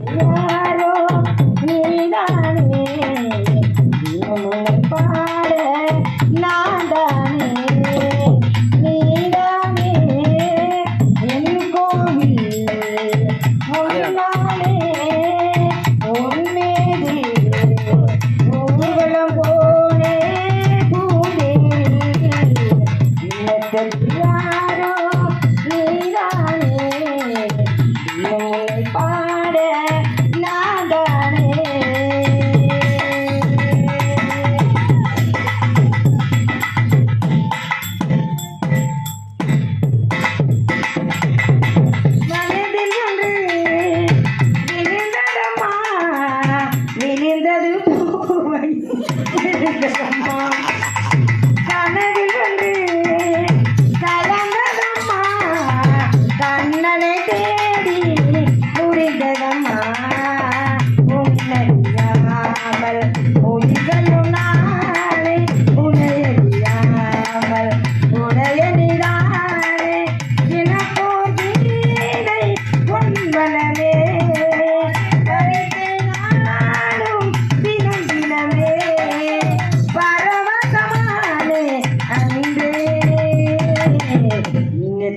யாரோ Gracias.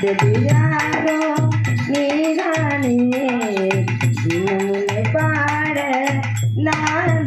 செல்கிறாரோ நீரானே பாட நான்